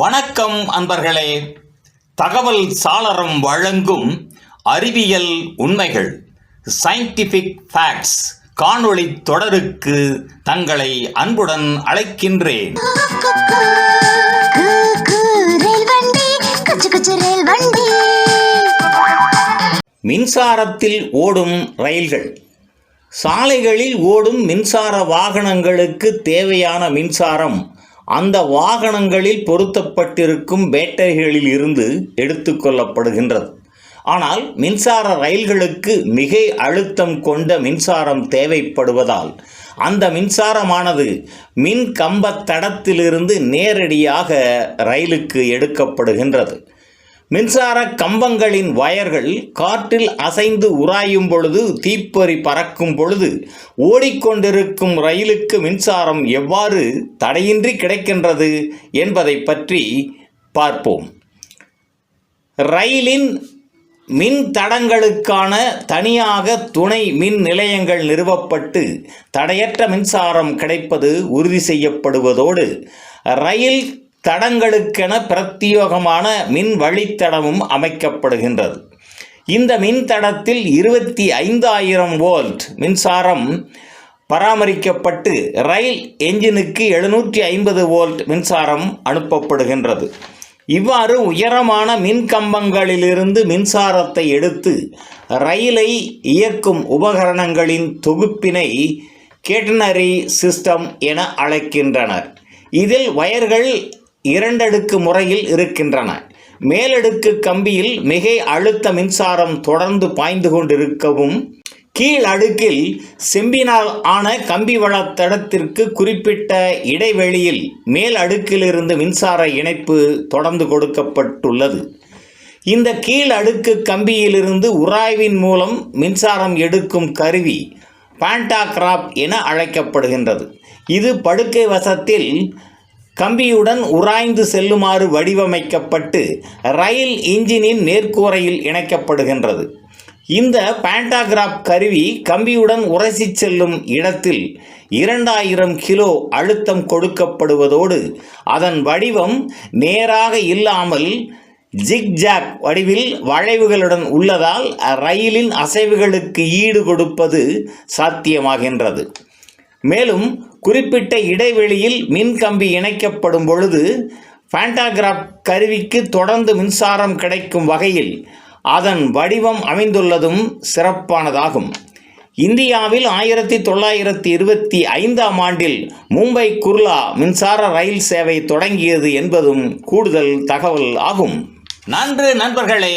வணக்கம் அன்பர்களே. தகவல் சாளரம் வழங்கும் அறிவியல் உண்மைகள் சயின்டிஃபிக் ஃபேக்ட்ஸ் காணொளி தொடருக்கு தங்களை அன்புடன் அழைக்கின்றேன். மின்சாரத்தில் ஓடும் ரயில்கள். சாலைகளில் ஓடும் மின்சார வாகனங்களுக்கு தேவையான மின்சாரம் அந்த வாகனங்களில் பொருத்தப்பட்டிருக்கும் பேட்டரிகளில் இருந்து எடுத்துக்கொள்ளப்படுகின்றது ஆனால் மின்சார ரயில்களுக்கு மிகை அழுத்தம் கொண்ட மின்சாரம் தேவைப்படுவதால் அந்த மின்சாரமானது மின் கம்பத் தடத்திலிருந்து நேரடியாக ரயிலுக்கு எடுக்கப்படுகின்றது. மின்சார கம்பங்களின் வயர்கள் காற்றில் அசைந்து உராயும் பொழுது தீப்பொறி பறக்கும் பொழுது ஓடிக்கொண்டிருக்கும் ரயிலுக்கு மின்சாரம் எவ்வாறு தடையின்றி கிடைக்கின்றது என்பதை பற்றி பார்ப்போம். ரயிலின் மின் தடங்களுக்கான தனியாக துணை மின் நிலையங்கள் நிறுவப்பட்டு தடையற்ற மின்சாரம் கிடைப்பது உறுதி செய்யப்படுவதோடு ரயில் தடங்களுக்கென பிரத்யேகமான மின் வழித்தடமும் அமைக்கப்படுகின்றது. இந்த மின்தடத்தில் இருபத்தி ஐந்தாயிரம் வோல்ட் மின்சாரம் பராமரிக்கப்பட்டு ரயில் என்ஜினுக்கு எழுநூற்றி ஐம்பது வோல்ட் மின்சாரம் அனுப்பப்படுகின்றது. இவ்வாறு உயரமான மின் கம்பங்களிலிருந்து மின்சாரத்தை எடுத்து ரயிலை இயக்கும் உபகரணங்களின் தொகுப்பினை கேட்டனரி சிஸ்டம் என அழைக்கின்றனர். இதில் வயர்கள் இரண்டடுக்கு முறையில் இருக்கின்றன. மேலடுக்கு கம்பியில் மிகை அழுத்த மின்சாரம் தொடர்ந்து பாய்ந்து கொண்டிருக்கவும் கீழ் அடுக்கில் செம்பினால் ஆன கம்பி வளத்தடத்திற்கு குறிப்பிட்ட இடைவெளியில் மேல் அடுக்கிலிருந்து மின்சார இணைப்பு தொடர்ந்து கொடுக்கப்பட்டுள்ளது. இந்த கீழ் அடுக்கு கம்பியிலிருந்து உராய்வின் மூலம் மின்சாரம் எடுக்கும் கருவி பேண்டாகிராப் என அழைக்கப்படுகின்றது. இது படுக்கை வசத்தில் கம்பியுடன் உராய்ந்து செல்லுமாறு வடிவமைக்கப்பட்டு ரயில் இன்ஜினின் நேர்கூரையில் இணைக்கப்படுகின்றது. இந்த பேண்டாகிராப் கருவி கம்பியுடன் உரசி செல்லும் இடத்தில் இரண்டாயிரம் கிலோ அழுத்தம் கொடுக்கப்படுவதோடு அதன் வடிவம் நேராக இல்லாமல் ஜிக்ஜாக் வடிவில் வளைவுகளுடன் உள்ளதால் ரயிலின் அசைவுகளுக்கு ஈடு கொடுப்பது சாத்தியமாகின்றது. மேலும் குறிப்பிட்ட இடைவெளியில் மின்கம்பி இணைக்கப்படும் பொழுது ஃபேண்டாகிராப் கருவிக்கு தொடர்ந்து மின்சாரம் கிடைக்கும் வகையில் அதன் வடிவம் அமைந்துள்ளதும் சிறப்பானதாகும். இந்தியாவில் ஆயிரத்தி தொள்ளாயிரத்தி இருபத்தி ஐந்தாம் ஆண்டில் மும்பை குர்லா மின்சார ரயில் சேவை தொடங்கியது என்பதும் கூடுதல் தகவல் ஆகும். நன்று நண்பர்களே